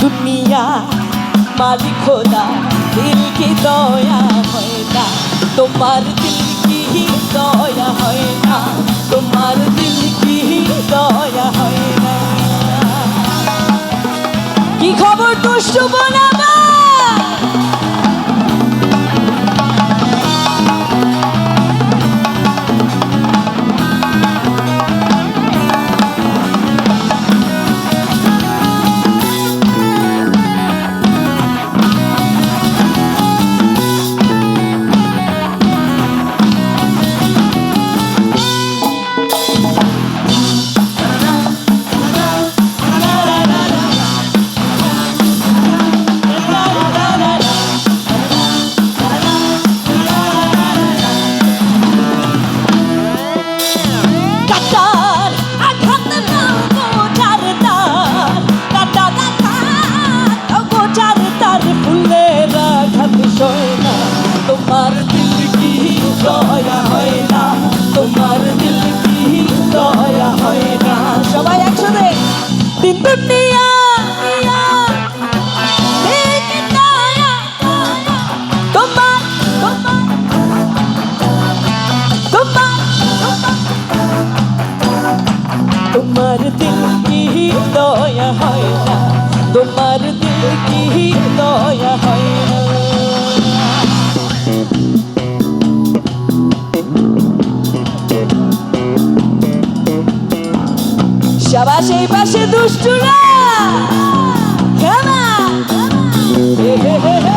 দুনিয়া, মালিক খোদা, দিল কি দয়া হয় না? তোমার দিল কি দয়া হয় না? তোমার দিল কি দয়া হয় না? কি খবর দুষ্টু বনাবা put me on. সবার সেই পাশে দুষ্টুরা। হ্যাঁ খেলা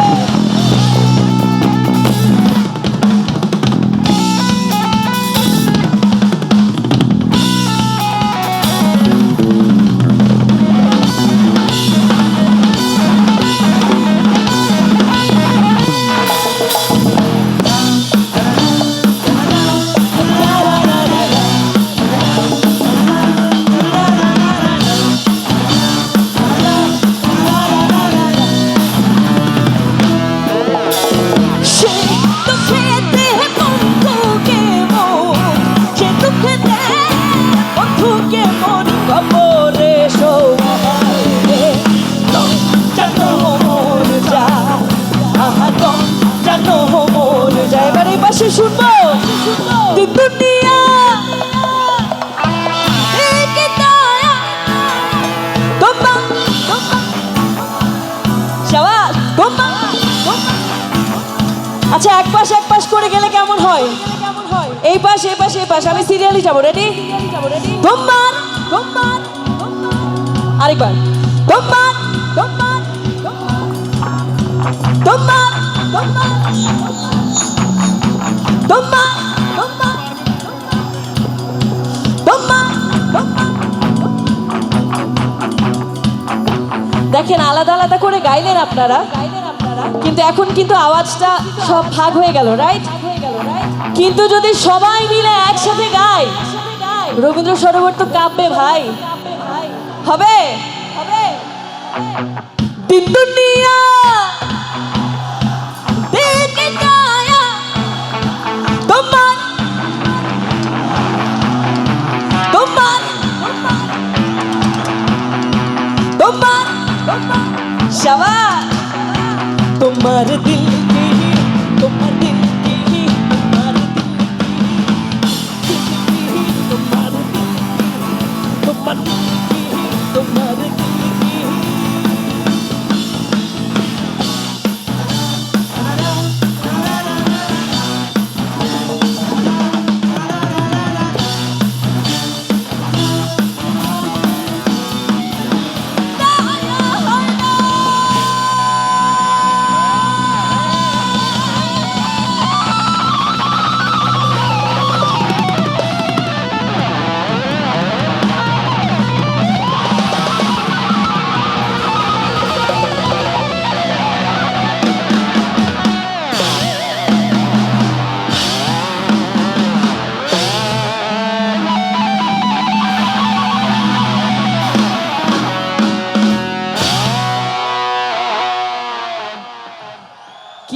এসে শুনব আচ্ছা এক পাশ এক পাশ করে গেলে কেমন হয় এই পাশ এই পাশ এই পাশ আমি সিরিয়ালি যাব রেডি আরেকবার দেখেন, আলাদা আলাদা করে গাইলেন আপনারা। কিন্তু এখন কিন্তু আওয়াজটা সব ভাগ হয়ে গেল রাইট কিন্তু যদি সবাই মিলে একসাথে গাই রবীন্দ্র সরোবর তো কাঁপবে ভাই। হবে? দিন மரத்தில்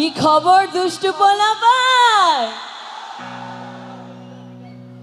কি খবর দুষ্টু পোলাপান?